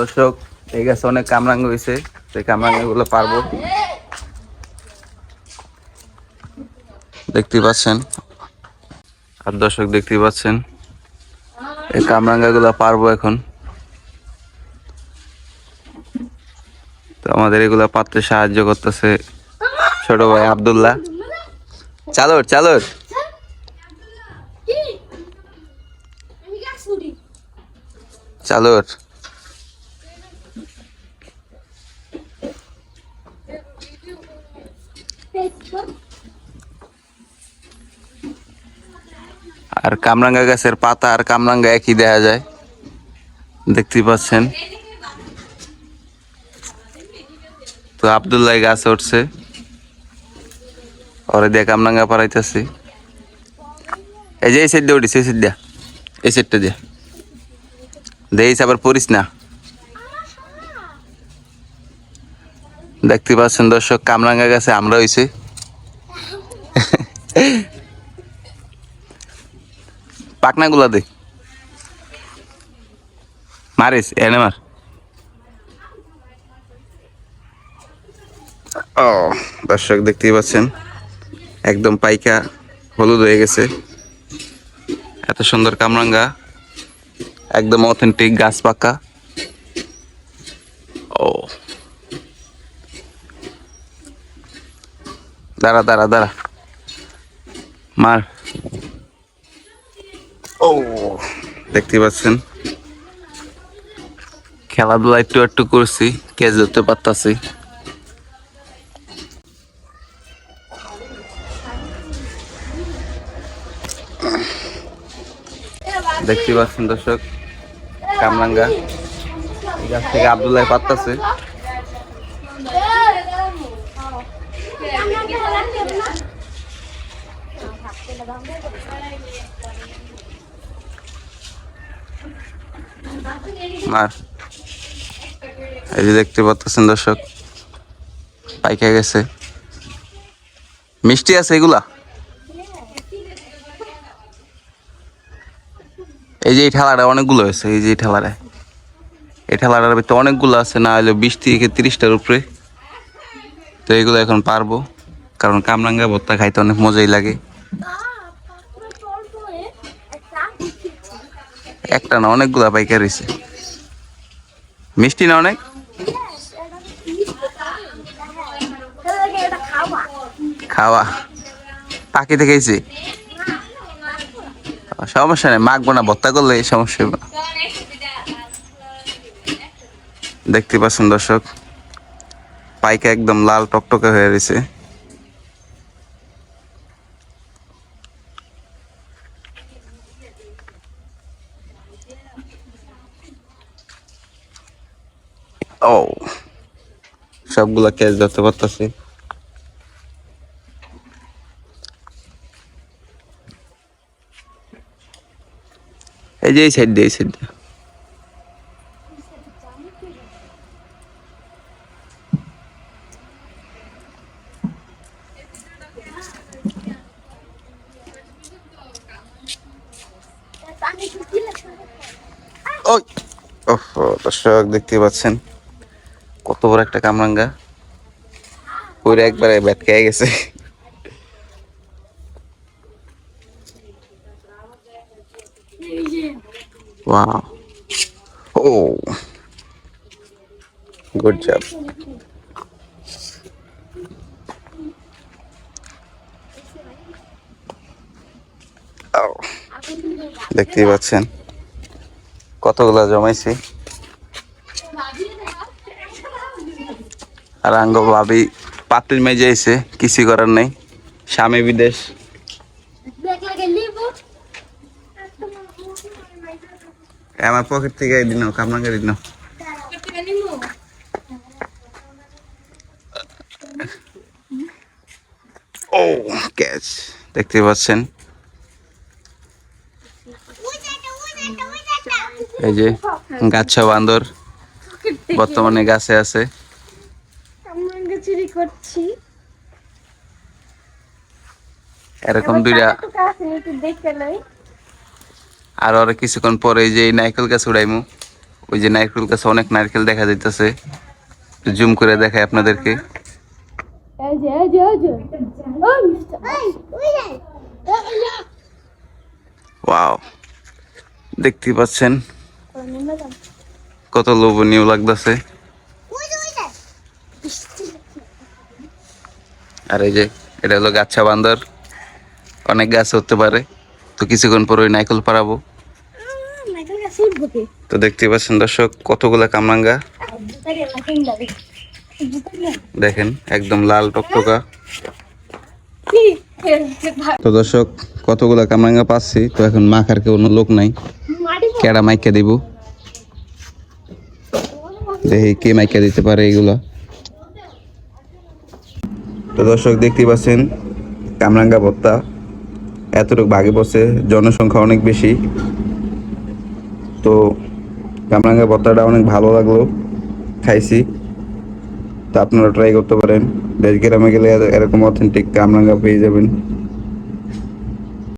দর্শক, এই গাছে অনেক কামরাঙ্গ হয়েছে, সেই কামরাঙ্গগুলো পারব। দেখতে পাচ্ছেন? আর দর্শক, দেখতে পাচ্ছেন? এই কামরাঙ্গা গুলো পারব এখন। তো আমাদের এগুলা পাত্রে সাহায্য করতেছে ছোট ভাই আব্দুল্লাহ। চালোর চালোর। চালোর। আর কামরাঙ্গা গাছের পাতা আর কামরাঙ্গা একই দেখা যায়। দেখতে পাচ্ছেন। তো আবদুল্লাহ গাছে উঠছে। ওরে দিয়ে কামরাঙ্গা পারাইতেছি এই যে এই সাইড দিয়ে উঠিস, এই সাইড দিয়া এই সাইডটা দিয়া দেখিস আবার পড়িস না। দেখতে পাচ্ছেন দর্শক, কামরাঙ্গা গাছে আমরা হইছি। পাকনা গুলা দে। মারিস এনে মার। ও, দর্শক দেখতেই পাচ্ছেন, একদম পাইকা হলুদ হয়ে গেছে। এত সুন্দর কামরাঙ্গা, একদম অথেন্টিক, গাছ পাকা। ও। দাঁড়া দাঁড়া দাঁড়া। মার। ও। দেখতে পাচ্ছেন? খেলাধুলা একটু একটু করছি ক্যাচ ধরতে পারতাছি। দেখতে পাচ্ছেন দর্শক কামরাঙ্গা। এই গাছ থেকে আবদুল্লাহ পাত্তাছে মার। এই যে দেখতে পাচ্ছেন দর্শক, পাইকা গেছে। মিষ্টি আছে এগুলা? এই যে এই ঠেলাটা অনেকগুলো হয়েছে, এই যে এই ঠেলাটায় এই ঠেলাটার ভিতরে অনেকগুলো আছে, না হলে বিশ থেকে তিরিশটার উপরে। তো এগুলো এখন পারব, কারণ কামরাঙ্গা ভর্তা খাইতে অনেক মজাই লাগে। একটা না, অনেকগুলা পাইকার হয়েছে মিষ্টি না অনেক? খাওয়া। পাখি থেকে সমস্যা নেই, মাখবো না, ভর্তা করলে এই সমস্যা দেখতে পাচ্ছেন দর্শক, পাইকা একদম লাল টকটকে হয়ে রয়েছে। ও। সবগুলা ক্যাচ ধরতে পারতেছি। এই যে এই সাইড দিয়ে, এই সাইড দিয়ে। ওহ দর্শক দেখতে পাচ্ছেন। বড় একটা কামরাঙ্গা ওইটা একবারে ব্যাট খেয়ে গেছে Wow. Oh. Oh. দেখতেই পাচ্ছেন কতগুলা জমাইছি আর ভাবি পাত্রির মেজে আইছে কিছু করার নেই। স্বামী বিদেশ। আমার পকেট থেকে দিন কামরাঙ্গা দিন ও, ক্যাচ। দেখতে পাচ্ছেন? এই যে গাছা বান্দর বর্তমানে গাছে আছে। আমরা চুরি করছি। এরকম দুইটা লই। আর কিছুক্ষণ পরে যে এই নাইকেল গাছ উড়াইমু। ওই যে নারকেল গাছে অনেক নারকেল দেখা যাইতেছে। জুম করে দেখায় আপনাদেরকে। ওয়াও। দেখতে পাচ্ছেন? কত লোভনীয় লাগতেছে। আর এই যে, এটা হলো গাছা বান্দর। অনেক গাছ হতে পারে। তো কিছুক্ষণ পর ওই নাইকল কে তো দেখতে পাচ্ছেন দর্শক, কতগুলা কামরাঙ্গা। দেখেন, একদম লাল টকটকা। তো দর্শক, কতগুলা কামরাঙ্গা পাচ্ছি, তো এখন মাখার কেউ লোক নাই। কেডা মাইকা দিব? দেখি কে মাইকা দিতে পারে এগুলা। তো দর্শক দেখতে পাচ্ছেন, কামরাঙ্গা ভত্তা। এতটুকু ভাগে বসে জনসংখ্যা অনেক বেশি। তো কামরাঙ্গা ভত্তাটা অনেক ভালো লাগল, খাইছি। তো আপনারা ট্রাই করতে পারেন। দেশ গ্রামে গেলে এরকম অথেন্টিক কামরাঙ্গা পেয়ে যাবেন।